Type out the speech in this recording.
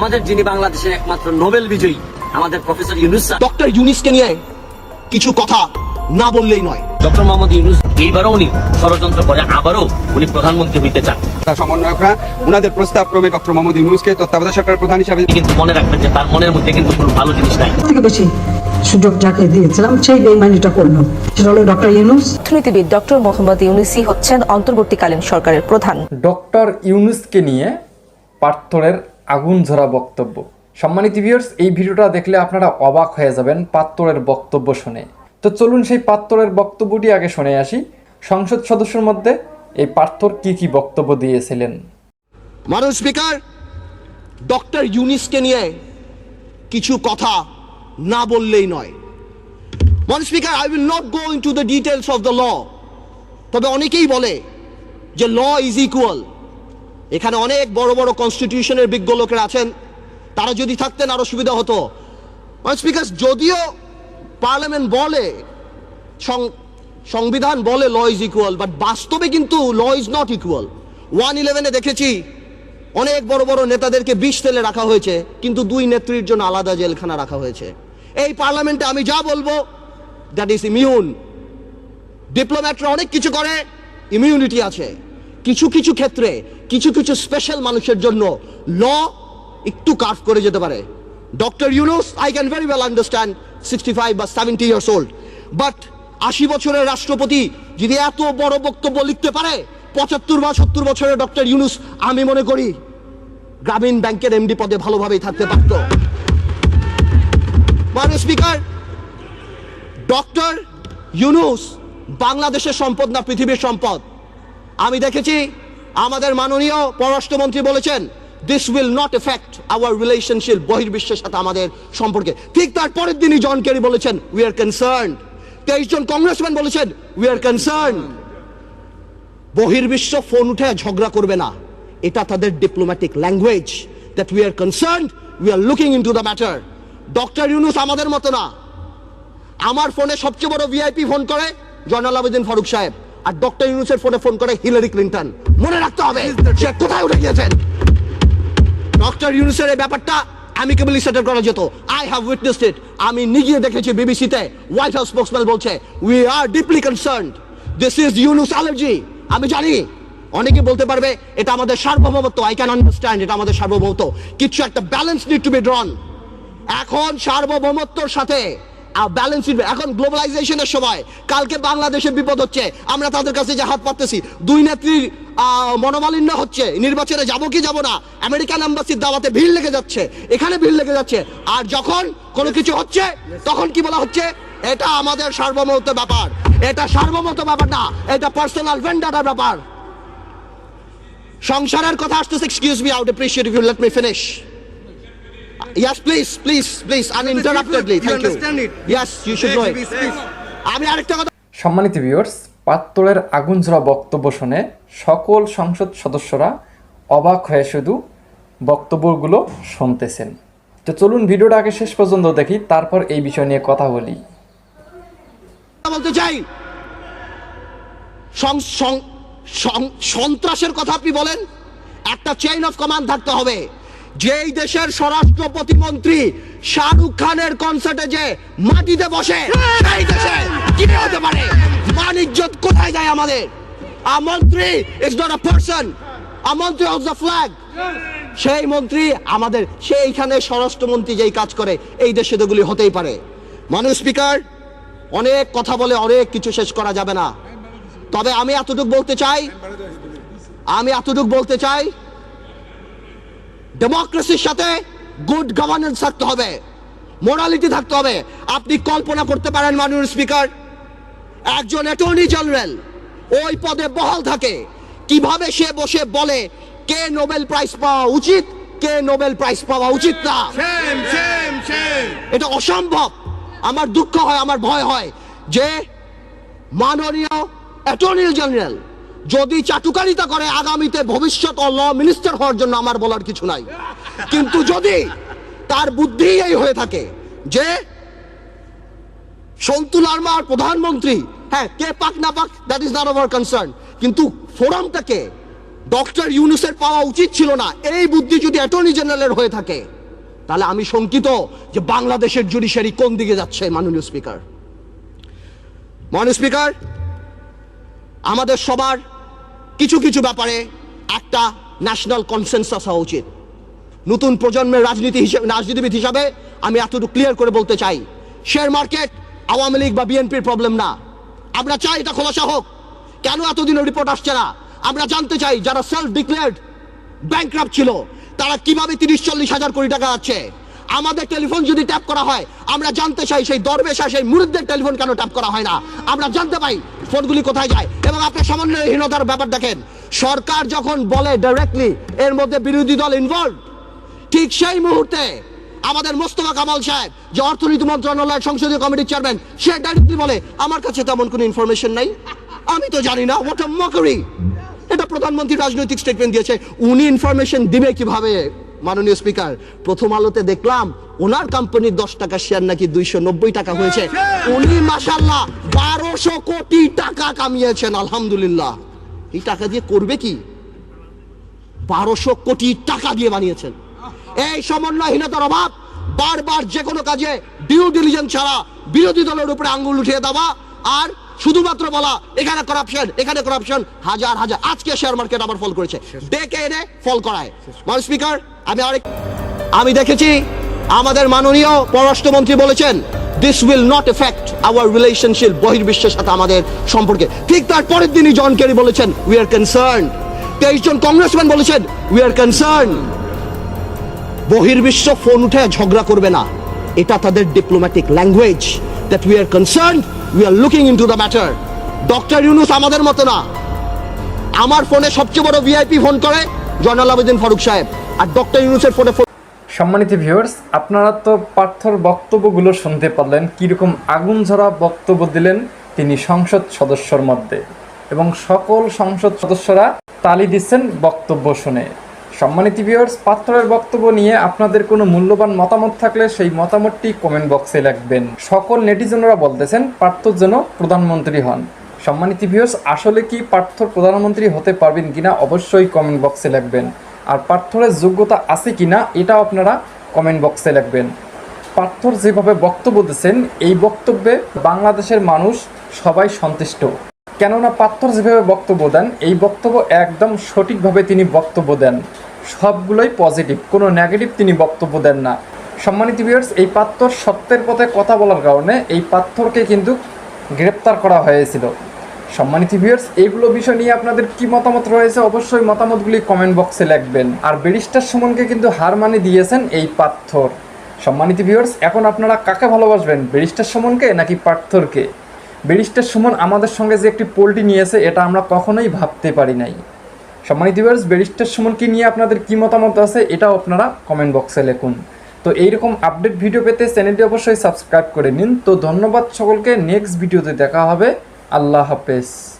আমাদের যিনি বাংলাদেশের একমাত্র নোবেল বিজয়ী আমাদের প্রফেসর ইউনুস ডক্টর ইউনিসকে নিয়ে কিছু কথা না বললেই নয়। ডক্টর মোহাম্মদ ইউনুস এইবারও উনি ষড়যন্ত্র করে আবারও উনি প্রধানমন্ত্রী হইতে চান। সমন্বয়করা ওনাদের প্রস্তাব ক্রমে ডক্টর মোহাম্মদ ইউনুসকে তত্ত্বাবধায়ক সরকার প্রধান হিসাবে কিন্তু মনে রাখবেন যে তার মনের মধ্যে কিন্তু কোনো ভালো জিনিস নাই। থেকে বেশি সুযোগ যাকে দিয়েছিলাম সেই বেইমানিটা করল। সেটা হলো ডক্টর ইউনুস। অর্থনীতিবিদ ডক্টর মোহাম্মদ ইউনুসি হচ্ছেন অন্তর্বর্তীকালীন সরকারের প্রধান। ডক্টর ইউনুসকে নিয়ে পাত্তরের আগুন ঝরা বক্তব্য। সম্মানিত ভিউয়ার্স এই ভিডিওটা দেখলে আপনারা অবাক হয়ে যাবেন পাত্তরের বক্তব্য শুনে। তো চলুন সেই পাত্তরের বক্তব্যটি আগে শুনে আসি। সংসদ সদস্যের মধ্যে এই পার্থর কি কি বক্তব্য দিয়েছিলেন? মানুষ স্পিকার ডক্টর ইউনিসকে নিয়ে কিছু কথা না বললেই নয়। মানুষ speaker I will not go into the details of the law তবে অনেকেই বলে যে ল ইজ ইকুয়াল এখানে অনেক বড় বড় কনস্টিটিউশনের বিজ্ঞ লোকেরা আছেন। তারা যদি থাকতেন আরও সুবিধা হতো। স্পিকার যদিও পার্লামেন্ট বলে সংবিধান বলে ল ইজ ইকুয়াল বাট বাস্তবে কিন্তু law is not equal one ইলেভেনে দেখেছি, অনেক বড় বড় নেতাদেরকে বিষ তেলে রাখা হয়েছে, কিন্তু দুই নেত্রীর জন্য আলাদা জেলখানা রাখা হয়েছে। এই পার্লামেন্টে আমি যা বলব দ্যাট ইজ ইমিউন ডিপ্লোম্যাটরা অনেক কিছু করে ইমিউনিটি আছে। কিছু কিছু ক্ষেত্রে কিছু কিছু স্পেশাল মানুষের জন্য ল একটু কার্ভ করে যেতে পারে। Doctor Yunus I can very well understand sixty five বা সেভেন্টি ইয়ার্স ওল্ড বাট আশি বছরের রাষ্ট্রপতি যদি এত বড় বক্তব্য লিখতে পারে, পঁচাত্তর বা সত্তর বছরের ডক্টর ইউনুস আমি মনে করি গ্রামীণ ব্যাংকের এমডি পদে ভালোভাবেই থাকতে পারত। স্পিকার ডক্টর ইউনুস বাংলাদেশের সম্পদ না পৃথিবীর সম্পদ? আমি দেখেছি আমাদের মাননীয় পররাষ্ট্রমন্ত্রী বলেছেন this will not effect our relationship বহির্বিশ্বের সাথে আমাদের সম্পর্কে। ঠিক তার পরের দিনই জন কেরি বলেছেন উই আর কনসার্ন তেইশ জন কংগ্রেসম্যান বলেছেন উই আর কনসার্ন বহির্বিশ্ব ফোন উঠে ঝগড়া করবে না। এটা তাদের diplomatic language that we are concern we are looking into the matter doctor Yunus আমাদের মতো না। আমার ফোনে সবচেয়ে বড় ভিআইপি ফোন করে জয়নাল আবেদিন ফারুক সাহেব। আর ডক্টর ইউনুসের ফোনে ফোন করে হিলারি ক্লিন্টন। মনে রাখতে হবে, সে কোথায় উঠে গিয়েছেন? ডক্টর ইউনুসের এই ব্যাপারটা অ্যামিকেবলি সেটেল করা যেত আই হ্যাভ উইটনেসড ইট আমি নিজে দেখেছি বিবিসিতে। হোয়াইট হাউস স্পোক্সম্যান বলছে we are deeply concern this is Yunus allergy আমি জানি। অনেকে বলতে পারবে, এটা আমাদের সার্বভৌমত্ব। আই ক্যান আন্ডারস্ট্যান্ড এটা আমাদের সার্বভৌমত্ব। কিছু একটা balance need to be drawn এখন সার্বভৌমত্বর সাথে ব্যালেন্স এখন গ্লোবালাইজেশনের সময়। কালকে বাংলাদেশে বিপদ হচ্ছে। আমরা তাদের কাছে যে হাত পাততেছি, দুই নেত্রীর মনোমালিন্য হচ্ছে। নির্বাচনে যাব কি যাব না আমেরিকান এম্বাসির দাওয়াতে ভিড় লেগে যাচ্ছে। এখানে ভিড় লেগে যাচ্ছে। আর যখন কোনো কিছু হচ্ছে, তখন কি বলা হচ্ছে? এটা আমাদের সার্বভৌমত্ব ব্যাপার। এটা সার্বভৌমত্ব ব্যাপার না, এটা পার্সোনাল ভেন্ডারের ব্যাপার। সংসারের কথা আসতেছে excuse me out appreciate you let me finish Yes, please, please, please, uninterruptedly. Thank you. Yes, you should know it. আমি আরেকটা কথা সম্মানিত ভিউয়ার্স পাত্তরের আগুন ঝরা বক্তব্য শুনে সকল সংসদ সদস্যরা অবাক হয়ে শুধু বক্তব্যগুলো শুনতেছেন তো চলুন ভিডিওটা আগে শেষ পর্যন্ত দেখি তারপর এই বিষয় নিয়ে কথা বলি বলতে চাই সন্ত্রাসের কথা আপনি বলেন একটা চেইন অফ কমান্ড থাকতে হবে যেই দেশের স্বরাষ্ট্র প্রতিমন্ত্রী শাহরুখ খানের কনসার্টে যে মাটিতে বসে, সেই দেশে কি হতে পারে? মান কোথায় যায় আমাদের? A mantri is not a person a mantri of the flag সেই মন্ত্রী আমাদের, সেইখানে স্বরাষ্ট্রমন্ত্রী যেই কাজ করে, এই দেশে তোগুলি হতেই পারে। মানুষ স্পিকার অনেক কথা বলে অনেক কিছু শেষ করা যাবে না। তবে আমি এতটুকু বলতে চাই, আমি এতটুকু বলতে চাই ডেমোক্রেসির সাথে গুড গভর্নেন্স থাকতে হবে। মোরালিটি থাকতে হবে। আপনি কল্পনা করতে পারেন মাননীয় স্পিকার একজন অ্যাটর্নি জেনারেল ওই পদে বহাল থাকে। কীভাবে সে বসে বলে কে নোবেল প্রাইজ পাওয়া উচিত কে নোবেল প্রাইজ পাওয়া উচিত না? এটা অসম্ভব। আমার দুঃখ হয় আমার ভয় হয় যে মাননীয় অ্যাটর্নি জেনারেল যদি চাটুকারিতা করে, আগামীতে ভবিষ্যৎ ল মিনিস্টার হওয়ার জন্য আমার বলার কিছু নাই। কিন্তু যদি তার বুদ্ধি এই হয়ে থাকে যে সন্তু লার্মার প্রধানমন্ত্রী হ্যাঁ কে পাক না পাক that is not our concern কিন্তু ফোরামটাকে ডক্টর ইউনুসের পাওয়া উচিত ছিল না। এই বুদ্ধি যদি অ্যাটর্নি জেনারেলের হয়ে থাকে, তাহলে আমি শঙ্কিত যে বাংলাদেশের জুডিশিয়ারি কোন দিকে যাচ্ছে, মাননীয় স্পিকার মাননীয় স্পিকার আমাদের সবার কিছু কিছু ব্যাপারে একটা ন্যাশনাল কনসেনসাস হওয়া উচিত। নতুন প্রজন্মের রাজনীতি হিসেবে রাজনীতিবিদ হিসাবে আমি এতটুকু ক্লিয়ার করে বলতে চাই। শেয়ার মার্কেট আওয়ামী লীগ বা বিএনপির প্রবলেম না। আমরা চাই এটা খোলাসা হোক। কেন এতদিনের রিপোর্ট আসছে না? আমরা জানতে চাই যারা সেলফ ডিক্লেয়ার্ড ব্যাংক্রাপ ছিল, তারা কীভাবে তিরিশ, চল্লিশ হাজার কোটি টাকা আছে? আমাদের টেলিফোন যদি ট্যাপ করা হয়, আমরা জানতে চাই সেই দরবেশা, সেই মুরিদদের টেলিফোন কেন ট্যাপ করা হয় না? আমরা জানতে পাই ফোনগুলি কোথায় যায়? এবং আপনি সামান্যহীনতার ব্যাপার দেখেন। সরকার যখন বলে ডাইরেক্টলি এর মধ্যে বিরোধী দল ইনভলভ ঠিক সেই মুহূর্তে আমাদের মোস্তফা কামাল সাহেব, যে অর্থনীতি মন্ত্রণালয়ের সংসদীয় কমিটির চেয়ারম্যান সে ডাইরেক্টলি বলে, আমার কাছে তেমন কোনো ইনফরমেশন নাই। আমি তো জানি না হোয়াট মকরি এটা প্রধানমন্ত্রী রাজনৈতিক স্টেটমেন্ট দিয়েছে। উনি ইনফরমেশন দিবে কীভাবে, মাননীয় স্পিকার প্রথম আলোতে দেখলাম ওনার কোম্পানির দশ টাকা শেয়ার নাকি দুইশো নব্বই টাকা হয়েছে। উনি মাসাল্লাহ বারোশো কোটি টাকা কামিয়েছেন আলহামদুলিল্লাহ। এই টাকা দিয়ে করবে কি? বারোশো কোটি টাকা দিয়ে বানিয়েছেন। এই সমন্বয়হীনতার অভাব বারবার যে কোনো কাজে ডিউ ডিলিজেন্স ছাড়া বিরোধী দলের উপরে আঙ্গুল উঠিয়ে দেওয়া আর শুধুমাত্র বলা এখানে করাপশন এখানে করাপশন হাজার হাজার। আজকে শেয়ার মার্কেট আবার ফল করেছে। ডেকে এনে ফল করায়। স্পিকার আমি আরেক আমি দেখেছি আমাদের মাননীয় পররাষ্ট্রমন্ত্রী বলেছেন this will not effect our relationship বহির্বিশ্বের সাথে আমাদের সম্পর্কে। ঠিক তার পরের দিনই জন কেরি বলেছেন উই আর কনসার্ন তেইশ জন কংগ্রেসম্যান বলেছেন উই আর কনসার্ন বহির্বিশ্ব ফোন উঠে ঝগড়া করবে না। এটা তাদের diplomatic language that we are concern we are looking into the matter doctor Yunus আমাদের মতো না। আমার ফোনে সবচেয়ে বড় ভিআইপি ফোন করে জয়নাল আবেদিন ফারুক সাহেব, আর ডক্টর ইউনুসের ফোনে ফোন সম্মানিত ভিউয়ার্স আপনারা তো পার্থর বক্তব্যগুলো শুনতে পারলেন, কীরকম আগুন ঝরা বক্তব্য দিলেন তিনি সংসদ সদস্যর মধ্যে। এবং সকল সংসদ সদস্যরা তালি দিচ্ছেন বক্তব্য শুনে। সম্মানিত ভিউয়ার্স পাত্রের বক্তব্য নিয়ে আপনাদের কোনো মূল্যবান মতামত থাকলে সেই মতামতটি কমেন্ট বক্সে লিখবেন। সকল নেটিজনরা বলতেছেন পার্থ যেন প্রধানমন্ত্রী হন। সম্মানিত ভিউয়ার্স আসলে কি পার্থ প্রধানমন্ত্রী হতে পারবেন কিনা অবশ্যই কমেন্ট বক্সে লিখবেন। আর পার্থরের যোগ্যতা আছে কিনা এটাও আপনারা কমেন্ট বক্সে লিখবেন। পার্থর যেভাবে বক্তব্য দিচ্ছেন এই বক্তব্যে বাংলাদেশের মানুষ সবাই সন্তুষ্ট। কেননা পার্থর যেভাবে বক্তব্য দেন, এই বক্তব্য একদম সঠিকভাবে তিনি বক্তব্য দেন। সবগুলোই পজিটিভ কোনো নেগেটিভ তিনি বক্তব্য দেন না। সম্মানিত ভিউয়ার্স এই পাত্র সত্যের পথে কথা বলার কারণে এই পাথরকে কিন্তু গ্রেপ্তার করা হয়েছিল। সম্মানিত ভিউয়ার্স এইগুলো বিষয় নিয়ে আপনাদের কি মতামত রয়েছে অবশ্যই মতামতগুলি কমেন্ট বক্সে লিখবেন। আর ব্যারিস্টার সুমনকে কিন্তু হার মানে দিয়েছেন এই পাথর। সম্মানিত ভিউয়ার্স এখন আপনারা কাকে ভালোবাসবেন ব্যারিস্টার সুমনকে নাকি পাথরকে? ব্যারিস্টার সুমন আমাদের সঙ্গে যে একটি পোলটি নিয়েছে, এটা আমরা কখনোই ভাবতে পারি নাই। সম্মানিত ভিউয়ার্স ব্যারিস্টার সুমনকে নিয়ে আপনাদের কি মতামত আছে, এটাও আপনারা কমেন্ট বক্সে লিখুন। তো এইরকম আপডেট ভিডিও পেতে চ্যানেলটি অবশ্যই সাবস্ক্রাইব করে নিন। তো ধন্যবাদ সকলকে নেক্সট ভিডিওতে দেখা হবে। আল্লাহ হাফেজ।